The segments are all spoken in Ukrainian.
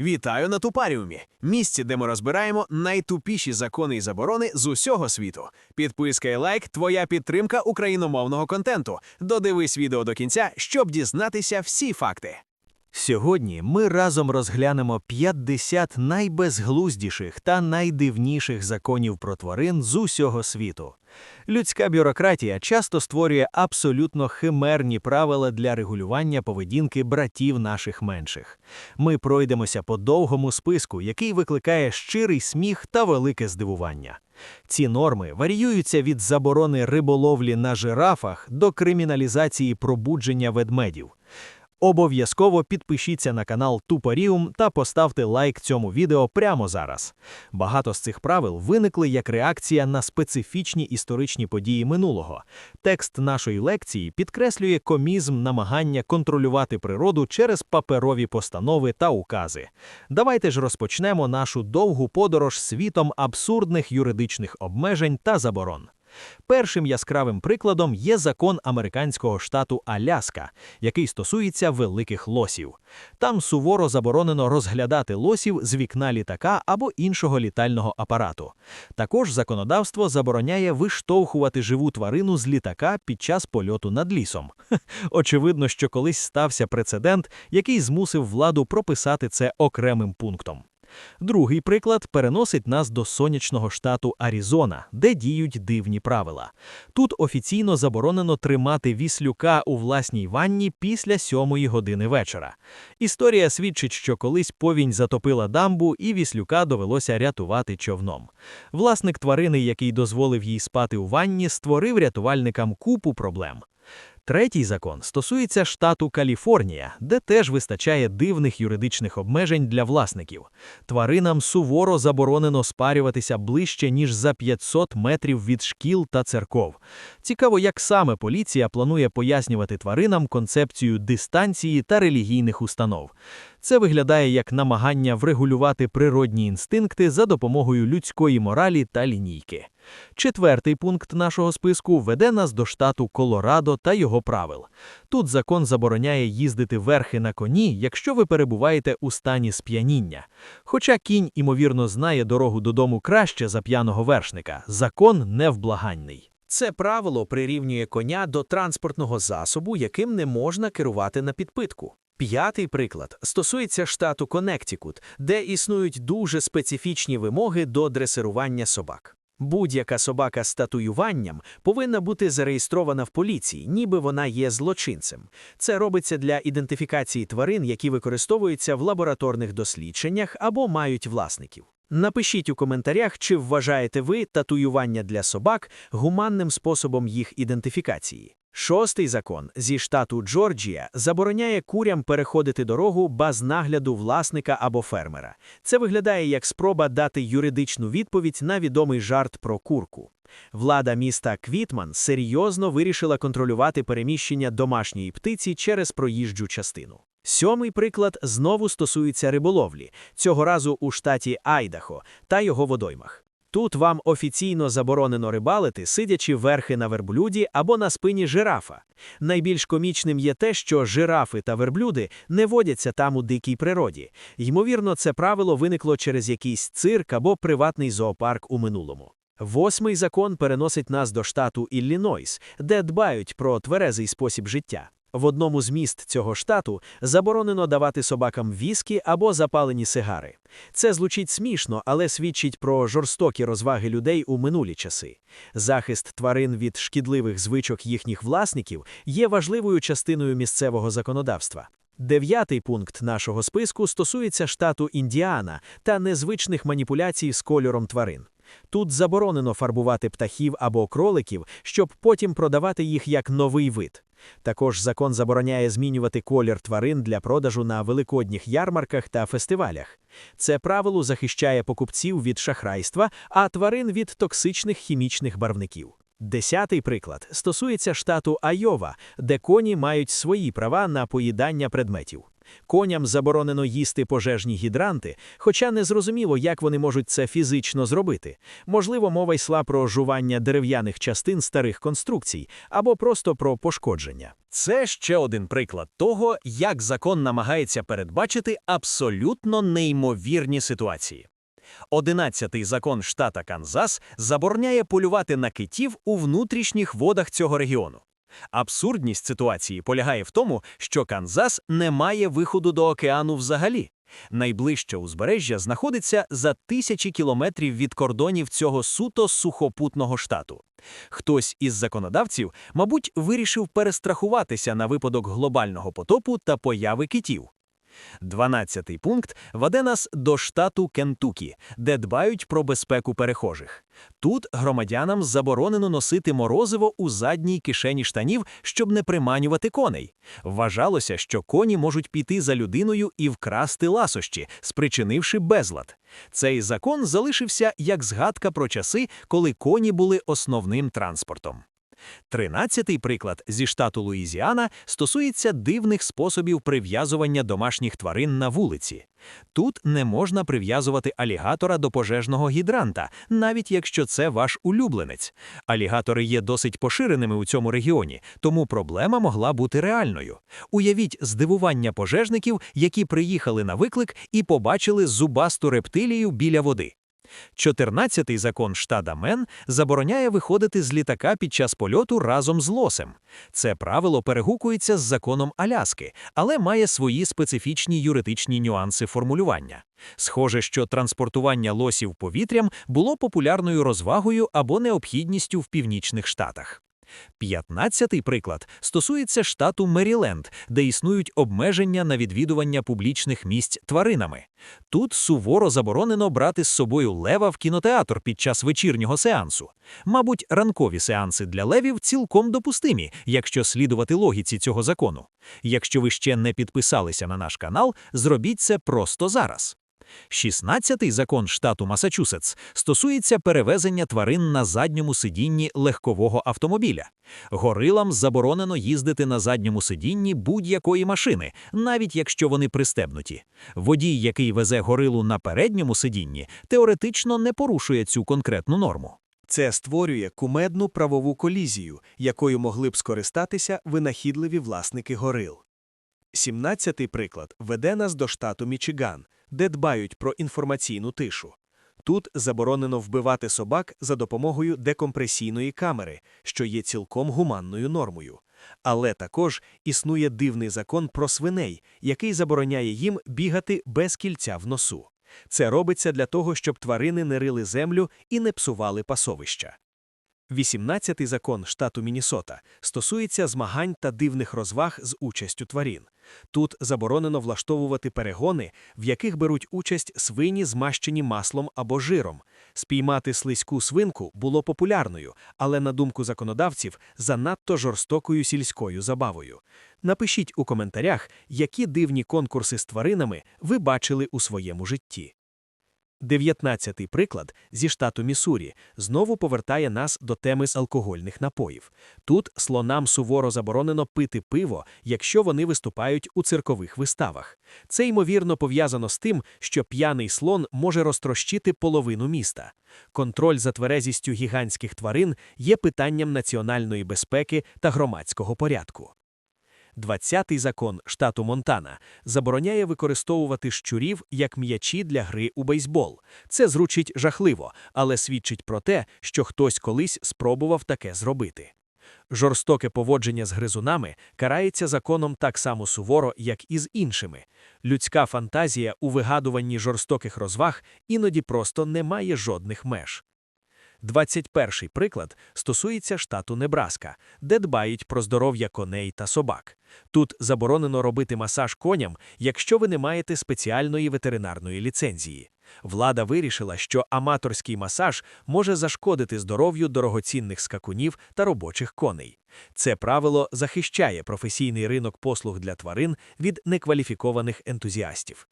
Вітаю на Тупаріумі, місці, де ми розбираємо найтупіші закони і заборони з усього світу. Підписка і лайк твоя підтримка україномовного контенту. Додивись відео до кінця, щоб дізнатися всі факти. Сьогодні ми разом розглянемо 50 найбезглуздіших та найдивніших законів про тварин з усього світу. Людська бюрократія часто створює абсолютно химерні правила для регулювання поведінки братів наших менших. Ми пройдемося по довгому списку, який викликає щирий сміх та велике здивування. Ці норми варіюються від заборони риболовлі на жирафах до криміналізації пробудження ведмедів. Обов'язково підпишіться на канал Тупоріум та поставте лайк цьому відео прямо зараз. Багато з цих правил виникли як реакція на специфічні історичні події минулого. Текст нашої лекції підкреслює комізм намагання контролювати природу через паперові постанови та укази. Давайте ж розпочнемо нашу довгу подорож світом абсурдних юридичних обмежень та заборон. Першим яскравим прикладом є закон американського штату Аляска, який стосується великих лосів. Там суворо заборонено розглядати лосів з вікна літака або іншого літального апарату. Також законодавство забороняє виштовхувати живу тварину з літака під час польоту над лісом. Очевидно, що колись стався прецедент, який змусив владу прописати це окремим пунктом. Другий приклад переносить нас до сонячного штату Аризона, де діють дивні правила. Тут офіційно заборонено тримати віслюка у власній ванні після сьомої години вечора. Історія свідчить, що колись повінь затопила дамбу, і віслюка довелося рятувати човном. Власник тварини, який дозволив їй спати у ванні, створив рятувальникам купу проблем. Третій закон стосується штату Каліфорнія, де теж вистачає дивних юридичних обмежень для власників. Тваринам суворо заборонено спарюватися ближче, ніж за 500 метрів від шкіл та церков. Цікаво, як саме поліція планує пояснювати тваринам концепцію дистанції та релігійних установ. Це виглядає як намагання врегулювати природні інстинкти за допомогою людської моралі та лінійки. Четвертий пункт нашого списку веде нас до штату Колорадо та його правил. Тут закон забороняє їздити верхи на коні, якщо ви перебуваєте у стані сп'яніння. Хоча кінь, імовірно, знає дорогу додому краще за п'яного вершника, закон невблаганний. Це правило прирівнює коня до транспортного засобу, яким не можна керувати на підпитку. П'ятий приклад стосується штату Коннектикут, де існують дуже специфічні вимоги до дресирування собак. Будь-яка собака з татуюванням повинна бути зареєстрована в поліції, ніби вона є злочинцем. Це робиться для ідентифікації тварин, які використовуються в лабораторних дослідженнях або мають власників. Напишіть у коментарях, чи вважаєте ви татуювання для собак гуманним способом їх ідентифікації. Шостий закон зі штату Джорджія забороняє курям переходити дорогу без нагляду власника або фермера. Це виглядає як спроба дати юридичну відповідь на відомий жарт про курку. Влада міста Квітман серйозно вирішила контролювати переміщення домашньої птиці через проїжджу частину. Сьомий приклад знову стосується риболовлі, цього разу у штаті Айдахо та його водоймах. Тут вам офіційно заборонено рибалити, сидячи верхи на верблюді або на спині жирафа. Найбільш комічним є те, що жирафи та верблюди не водяться там у дикій природі. Ймовірно, це правило виникло через якийсь цирк або приватний зоопарк у минулому. Восьмий закон переносить нас до штату Іллінойс, де дбають про тверезий спосіб життя. В одному з міст цього штату заборонено давати собакам віскі або запалені сигари. Це звучить смішно, але свідчить про жорстокі розваги людей у минулі часи. Захист тварин від шкідливих звичок їхніх власників є важливою частиною місцевого законодавства. Дев'ятий пункт нашого списку стосується штату Індіана та незвичних маніпуляцій з кольором тварин. Тут заборонено фарбувати птахів або кроликів, щоб потім продавати їх як новий вид. Також закон забороняє змінювати колір тварин для продажу на великодніх ярмарках та фестивалях. Це правило захищає покупців від шахрайства, а тварин від токсичних хімічних барвників. Десятий приклад стосується штату Айова, де коні мають свої права на поїдання предметів. Коням заборонено їсти пожежні гідранти, хоча не зрозуміло, як вони можуть це фізично зробити. Можливо, мова йшла про жування дерев'яних частин старих конструкцій або просто про пошкодження. Це ще один приклад того, як закон намагається передбачити абсолютно неймовірні ситуації. Одинадцятий закон штата Канзас забороняє полювати на китів у внутрішніх водах цього регіону. Абсурдність ситуації полягає в тому, що Канзас не має виходу до океану взагалі. Найближче узбережжя знаходиться за тисячі кілометрів від кордонів цього суто сухопутного штату. Хтось із законодавців, мабуть, вирішив перестрахуватися на випадок глобального потопу та появи китів. Дванадцятий пункт веде нас до штату Кентукі, де дбають про безпеку перехожих. Тут громадянам заборонено носити морозиво у задній кишені штанів, щоб не приманювати коней. Вважалося, що коні можуть піти за людиною і вкрасти ласощі, спричинивши безлад. Цей закон залишився як згадка про часи, коли коні були основним транспортом. Тринадцятий приклад зі штату Луїзіана стосується дивних способів прив'язування домашніх тварин на вулиці. Тут не можна прив'язувати алігатора до пожежного гідранта, навіть якщо це ваш улюбленець. Алігатори є досить поширеними у цьому регіоні, тому проблема могла бути реальною. Уявіть здивування пожежників, які приїхали на виклик і побачили зубасту рептилію біля води. Чотирнадцятий закон штата Мен забороняє виходити з літака під час польоту разом з лосем. Це правило перегукується з законом Аляски, але має свої специфічні юридичні нюанси формулювання. Схоже, що транспортування лосів повітрям було популярною розвагою або необхідністю в північних штатах. П'ятнадцятий приклад стосується штату Меріленд, де існують обмеження на відвідування публічних місць тваринами. Тут суворо заборонено брати з собою лева в кінотеатр під час вечірнього сеансу. Мабуть, ранкові сеанси для левів цілком допустимі, якщо слідувати логіці цього закону. Якщо ви ще не підписалися на наш канал, зробіть це просто зараз. 16-й закон штату Масачусетс стосується перевезення тварин на задньому сидінні легкового автомобіля. Горилам заборонено їздити на задньому сидінні будь-якої машини, навіть якщо вони пристебнуті. Водій, який везе горилу на передньому сидінні, теоретично не порушує цю конкретну норму. Це створює кумедну правову колізію, якою могли б скористатися винахідливі власники горил. Сімнадцятий приклад веде нас до штату Мічиган, де дбають про інформаційну тишу. Тут заборонено вбивати собак за допомогою декомпресійної камери, що є цілком гуманною нормою. Але також існує дивний закон про свиней, який забороняє їм бігати без кільця в носу. Це робиться для того, щоб тварини не рили землю і не псували пасовища. 18-й закон штату Мінісота стосується змагань та дивних розваг з участю тварин. Тут заборонено влаштовувати перегони, в яких беруть участь свині, змащені маслом або жиром. Спіймати слизьку свинку було популярною, але, на думку законодавців, занадто жорстокою сільською забавою. Напишіть у коментарях, які дивні конкурси з тваринами ви бачили у своєму житті. Дев'ятнадцятий приклад зі штату Міссурі знову повертає нас до теми з алкогольних напоїв. Тут слонам суворо заборонено пити пиво, якщо вони виступають у циркових виставах. Це ймовірно пов'язано з тим, що п'яний слон може розтрощити половину міста. Контроль за тверезістю гігантських тварин є питанням національної безпеки та громадського порядку. 20-й закон штату Монтана забороняє використовувати щурів як м'ячі для гри у бейсбол. Це зручить жахливо, але свідчить про те, що хтось колись спробував таке зробити. Жорстоке поводження з гризунами карається законом так само суворо, як і з іншими. Людська фантазія у вигадуванні жорстоких розваг іноді просто не має жодних меж. 21-й приклад стосується штату Небраска, де дбають про здоров'я коней та собак. Тут заборонено робити масаж коням, якщо ви не маєте спеціальної ветеринарної ліцензії. Влада вирішила, що аматорський масаж може зашкодити здоров'ю дорогоцінних скакунів та робочих коней. Це правило захищає професійний ринок послуг для тварин від некваліфікованих ентузіастів.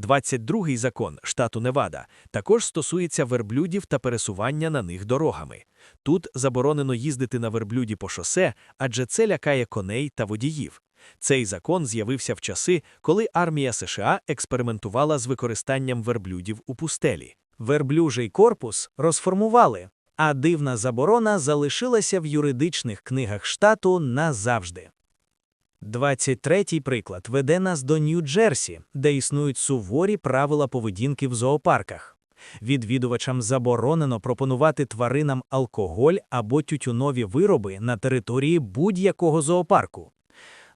22-й закон штату Невада також стосується верблюдів та пересування на них дорогами. Тут заборонено їздити на верблюді по шосе, адже це лякає коней та водіїв. Цей закон з'явився в часи, коли армія США експериментувала з використанням верблюдів у пустелі. Верблюжий корпус розформували, а дивна заборона залишилася в юридичних книгах штату назавжди. 23-й приклад веде нас до Нью-Джерсі, де існують суворі правила поведінки в зоопарках. Відвідувачам заборонено пропонувати тваринам алкоголь або тютюнові вироби на території будь-якого зоопарку.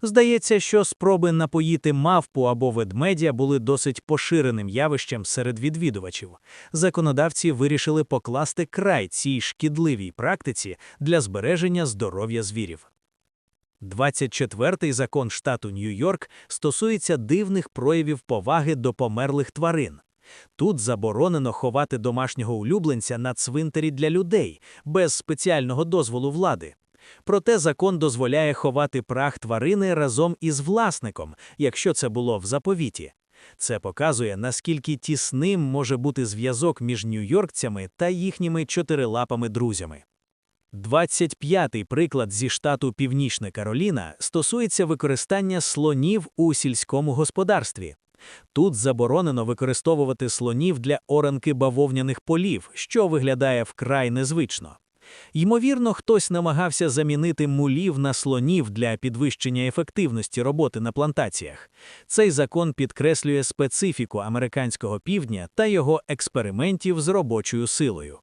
Здається, що спроби напоїти мавпу або ведмедя були досить поширеним явищем серед відвідувачів. Законодавці вирішили покласти край цій шкідливій практиці для збереження здоров'я звірів. 24-й закон штату Нью-Йорк стосується дивних проявів поваги до померлих тварин. Тут заборонено ховати домашнього улюбленця на цвинтарі для людей без спеціального дозволу влади. Проте закон дозволяє ховати прах тварини разом із власником, якщо це було в заповіті. Це показує, наскільки тісним може бути зв'язок між нью-йоркцями та їхніми чотирилапами друзями. 25-й приклад зі штату Північна Кароліна стосується використання слонів у сільському господарстві. Тут заборонено використовувати слонів для оранки бавовняних полів, що виглядає вкрай незвично. Ймовірно, хтось намагався замінити мулів на слонів для підвищення ефективності роботи на плантаціях. Цей закон підкреслює специфіку американського півдня та його експериментів з робочою силою.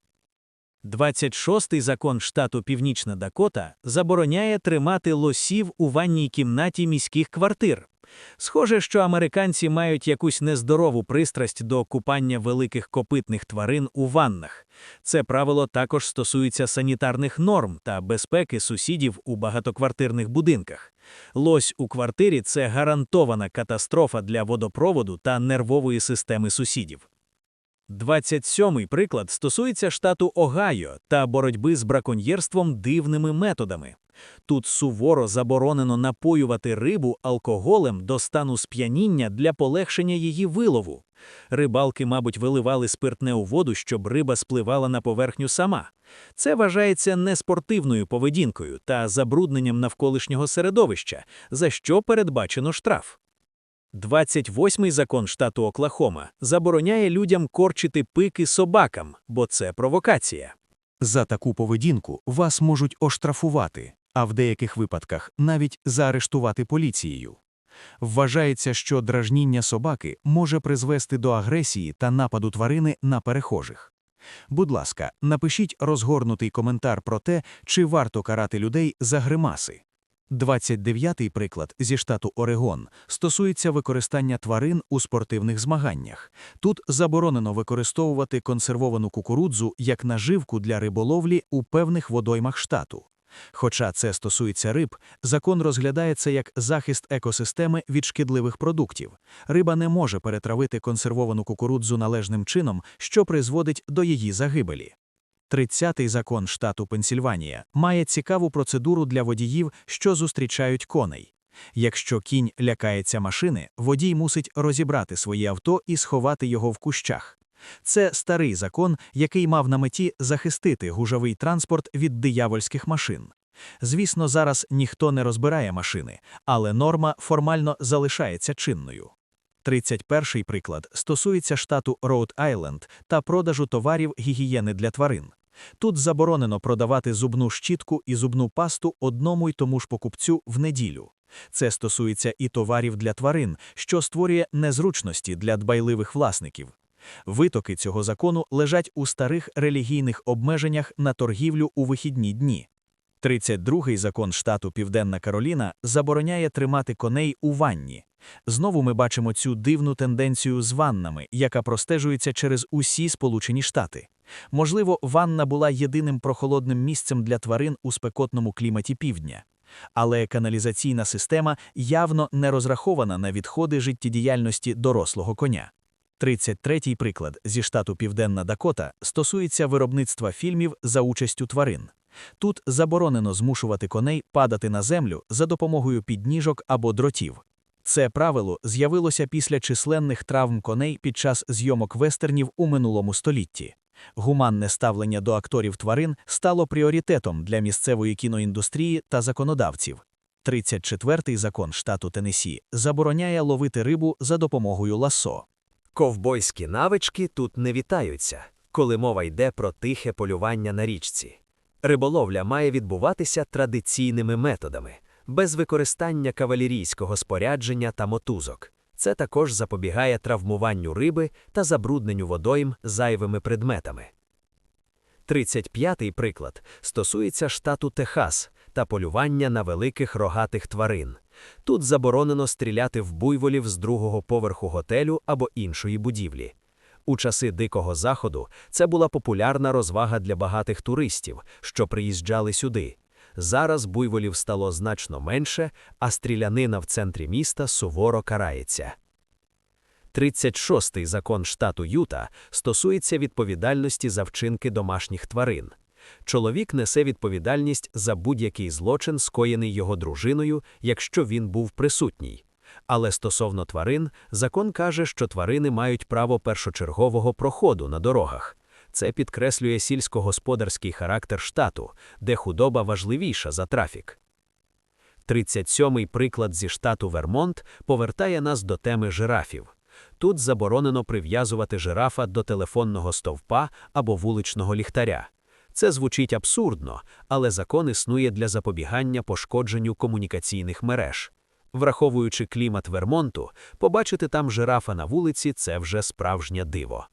26-й закон штату Північна Дакота забороняє тримати лосів у ванній кімнаті міських квартир. Схоже, що американці мають якусь нездорову пристрасть до купання великих копитних тварин у ваннах. Це правило також стосується санітарних норм та безпеки сусідів у багатоквартирних будинках. Лось у квартирі це гарантована катастрофа для водопроводу та нервової системи сусідів. 27-й приклад стосується штату Огайо та боротьби з браконьєрством дивними методами. Тут суворо заборонено напоювати рибу алкоголем до стану сп'яніння для полегшення її вилову. Рибалки, мабуть, виливали спиртне у воду, щоб риба спливала на поверхню сама. Це вважається неспортивною поведінкою та забрудненням навколишнього середовища, за що передбачено штраф. 28-й закон штату Оклахома забороняє людям корчити пики собакам, бо це провокація. За таку поведінку вас можуть оштрафувати, а в деяких випадках навіть заарештувати поліцією. Вважається, що дражніння собаки може призвести до агресії та нападу тварини на перехожих. Будь ласка, напишіть розгорнутий коментар про те, чи варто карати людей за гримаси. 29-й приклад зі штату Орегон стосується використання тварин у спортивних змаганнях. Тут заборонено використовувати консервовану кукурудзу як наживку для риболовлі у певних водоймах штату. Хоча це стосується риб, закон розглядає це як захист екосистеми від шкідливих продуктів. Риба не може перетравити консервовану кукурудзу належним чином, що призводить до її загибелі. 30-й закон штату Пенсільванія має цікаву процедуру для водіїв, що зустрічають коней. Якщо кінь лякається машини, водій мусить розібрати своє авто і сховати його в кущах. Це старий закон, який мав на меті захистити гужовий транспорт від диявольських машин. Звісно, зараз ніхто не розбирає машини, але норма формально залишається чинною. 31-й приклад стосується штату Роуд-Айленд та продажу товарів гігієни для тварин. Тут заборонено продавати зубну щітку і зубну пасту одному й тому ж покупцю в неділю. Це стосується і товарів для тварин, що створює незручності для дбайливих власників. Витоки цього закону лежать у старих релігійних обмеженнях на торгівлю у вихідні дні. 32-й закон штату Південна Кароліна забороняє тримати коней у ванні. Знову ми бачимо цю дивну тенденцію з ваннами, яка простежується через усі Сполучені Штати. Можливо, ванна була єдиним прохолодним місцем для тварин у спекотному кліматі півдня. Але каналізаційна система явно не розрахована на відходи життєдіяльності дорослого коня. 33-й приклад зі штату Південна Дакота стосується виробництва фільмів за участю тварин. Тут заборонено змушувати коней падати на землю за допомогою підніжок або дротів. Це правило з'явилося після численних травм коней під час зйомок вестернів у минулому столітті. Гуманне ставлення до акторів тварин стало пріоритетом для місцевої кіноіндустрії та законодавців. 34-й закон штату Теннессі забороняє ловити рибу за допомогою ласо. Ковбойські навички тут не вітаються, коли мова йде про тихе полювання на річці. Риболовля має відбуватися традиційними методами, без використання кавалерійського спорядження та мотузок. Це також запобігає травмуванню риби та забрудненню водойм зайвими предметами. 35-й приклад стосується штату Техас та полювання на великих рогатих тварин. Тут заборонено стріляти в буйволів з другого поверху готелю або іншої будівлі. У часи Дикого Заходу це була популярна розвага для багатих туристів, що приїжджали сюди. Зараз буйволів стало значно менше, а стрілянина в центрі міста суворо карається. 36-й закон штату Юта стосується відповідальності за вчинки домашніх тварин. Чоловік несе відповідальність за будь-який злочин, скоєний його дружиною, якщо він був присутній. Але стосовно тварин, закон каже, що тварини мають право першочергового проходу на дорогах. Це підкреслює сільськогосподарський характер штату, де худоба важливіша за трафік. 37-й приклад зі штату Вермонт повертає нас до теми жирафів. Тут заборонено прив'язувати жирафа до телефонного стовпа або вуличного ліхтаря. Це звучить абсурдно, але закон існує для запобігання пошкодженню комунікаційних мереж. Враховуючи клімат Вермонту, побачити там жирафа на вулиці це вже справжнє диво.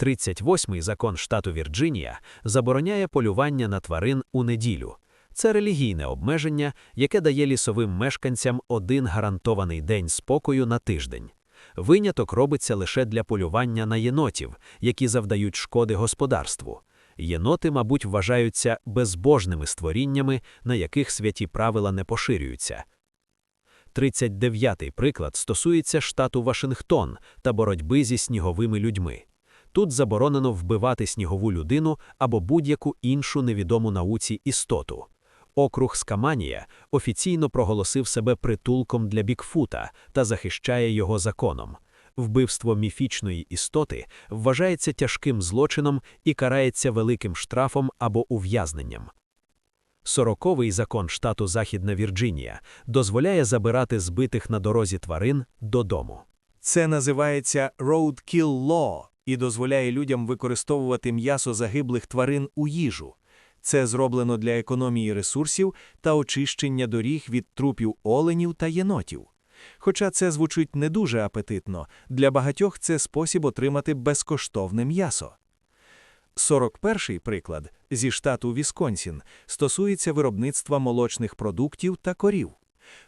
38-й закон штату Вірджинія забороняє полювання на тварин у неділю. Це релігійне обмеження, яке дає лісовим мешканцям один гарантований день спокою на тиждень. Виняток робиться лише для полювання на єнотів, які завдають шкоди господарству. Єноти, мабуть, вважаються безбожними створіннями, на яких святі правила не поширюються. 39-й приклад стосується штату Вашингтон та боротьби зі сніговими людьми. Тут заборонено вбивати снігову людину або будь-яку іншу невідому науці істоту. Округ Скаманія офіційно проголосив себе притулком для Бікфута та захищає його законом. Вбивство міфічної істоти вважається тяжким злочином і карається великим штрафом або ув'язненням. Сороковий закон штату Західна Вірджинія дозволяє забирати збитих на дорозі тварин додому. Це називається roadkill law і дозволяє людям використовувати м'ясо загиблих тварин у їжу. Це зроблено для економії ресурсів та очищення доріг від трупів оленів та єнотів. Хоча це звучить не дуже апетитно, для багатьох це спосіб отримати безкоштовне м'ясо. 41-й приклад зі штату Вісконсін стосується виробництва молочних продуктів та корів.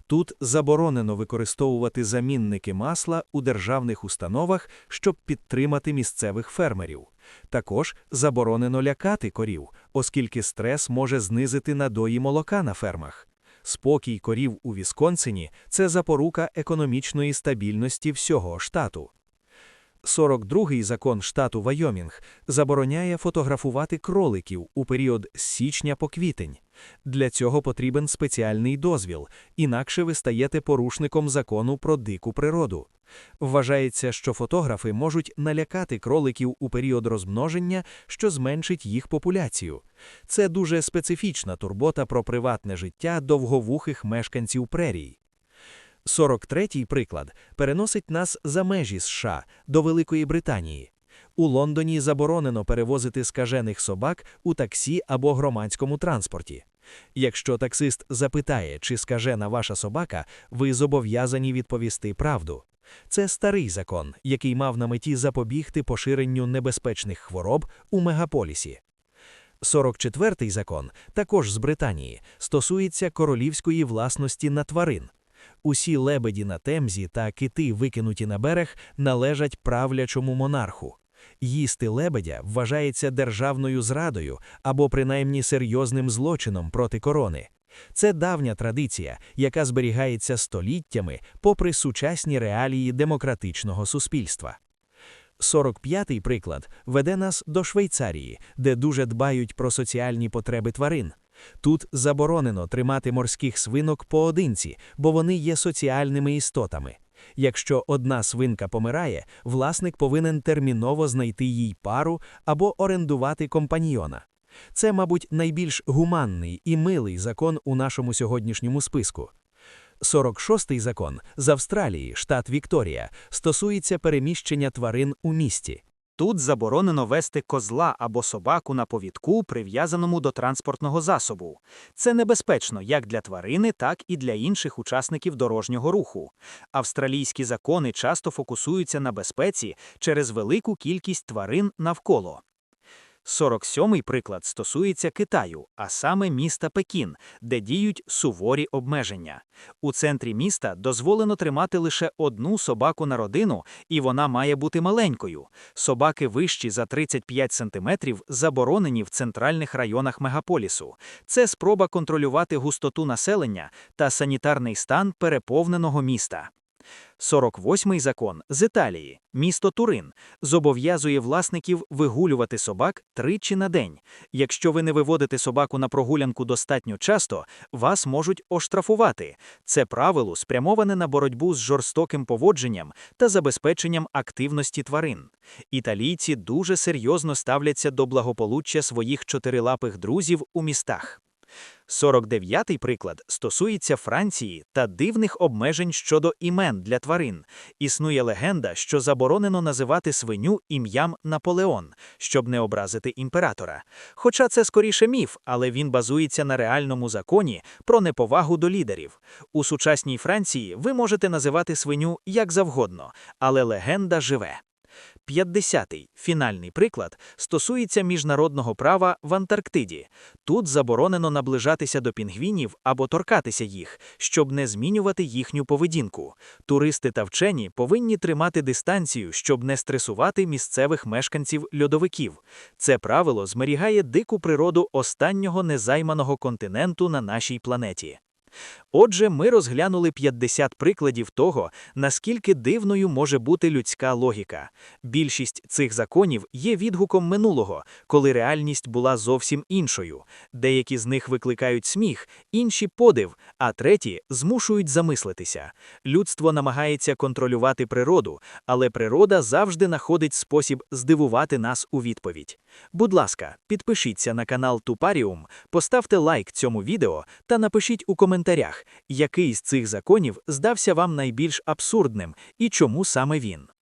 Тут заборонено використовувати замінники масла у державних установах, щоб підтримати місцевих фермерів. Також заборонено лякати корів, оскільки стрес може знизити надої молока на фермах. Спокій корів у Вісконсині це запорука економічної стабільності всього штату. 42-й закон штату Вайомінг забороняє фотографувати кроликів у період з січня по квітень. Для цього потрібен спеціальний дозвіл, інакше ви стаєте порушником закону про дику природу. Вважається, що фотографи можуть налякати кроликів у період розмноження, що зменшить їх популяцію. Це дуже специфічна турбота про приватне життя довговухих мешканців прерій. 43-й приклад переносить нас за межі США до Великої Британії. У Лондоні заборонено перевозити скажених собак у таксі або громадському транспорті. Якщо таксист запитає, чи скажена ваша собака, ви зобов'язані відповісти правду. Це старий закон, який мав на меті запобігти поширенню небезпечних хвороб у мегаполісі. 44-й закон, також з Британії, стосується королівської власності на тварин. Усі лебеді на темзі та кити, викинуті на берег, належать правлячому монарху. Їсти лебедя вважається державною зрадою або принаймні серйозним злочином проти корони. Це давня традиція, яка зберігається століттями попри сучасні реалії демократичного суспільства. 45-й приклад веде нас до Швейцарії, де дуже дбають про соціальні потреби тварин. Тут заборонено тримати морських свинок поодинці, бо вони є соціальними істотами. Якщо одна свинка помирає, власник повинен терміново знайти їй пару або орендувати компаньйона. Це, мабуть, найбільш гуманний і милий закон у нашому сьогоднішньому списку. 46-й закон з Австралії, штат Вікторія, стосується переміщення тварин у місті. Тут заборонено вести козла або собаку на повідку, прив'язаному до транспортного засобу. Це небезпечно як для тварини, так і для інших учасників дорожнього руху. Австралійські закони часто фокусуються на безпеці через велику кількість тварин навколо. 47-й приклад стосується Китаю, а саме міста Пекін, де діють суворі обмеження. У центрі міста дозволено тримати лише одну собаку на родину, і вона має бути маленькою. Собаки вищі за 35 сантиметрів заборонені в центральних районах мегаполісу. Це спроба контролювати густоту населення та санітарний стан переповненого міста. 48-й закон з Італії, місто Турин, зобов'язує власників вигулювати собак тричі на день. Якщо ви не виводите собаку на прогулянку достатньо часто, вас можуть оштрафувати. Це правило спрямоване на боротьбу з жорстоким поводженням та забезпеченням активності тварин. Італійці дуже серйозно ставляться до благополуччя своїх чотирилапих друзів у містах. 49-й приклад стосується Франції та дивних обмежень щодо імен для тварин. Існує легенда, що заборонено називати свиню ім'ям Наполеон, щоб не образити імператора. Хоча це скоріше міф, але він базується на реальному законі про неповагу до лідерів. У сучасній Франції ви можете називати свиню як завгодно, але легенда живе. 50-й, фінальний приклад, стосується міжнародного права в Антарктиді. Тут заборонено наближатися до пінгвінів або торкатися їх, щоб не змінювати їхню поведінку. Туристи та вчені повинні тримати дистанцію, щоб не стресувати місцевих мешканців льодовиків. Це правило змерігає дику природу останнього незайманого континенту на нашій планеті. Отже, ми розглянули 50 прикладів того, наскільки дивною може бути людська логіка. Більшість цих законів є відгуком минулого, коли реальність була зовсім іншою. Деякі з них викликають сміх, інші подив, а треті змушують замислитися. Людство намагається контролювати природу, але природа завжди знаходить спосіб здивувати нас у відповідь. Будь ласка, підпишіться на канал Тупаріум, поставте лайк цьому відео та напишіть у коментарях, який з цих законів здався вам найбільш абсурдним і чому саме він.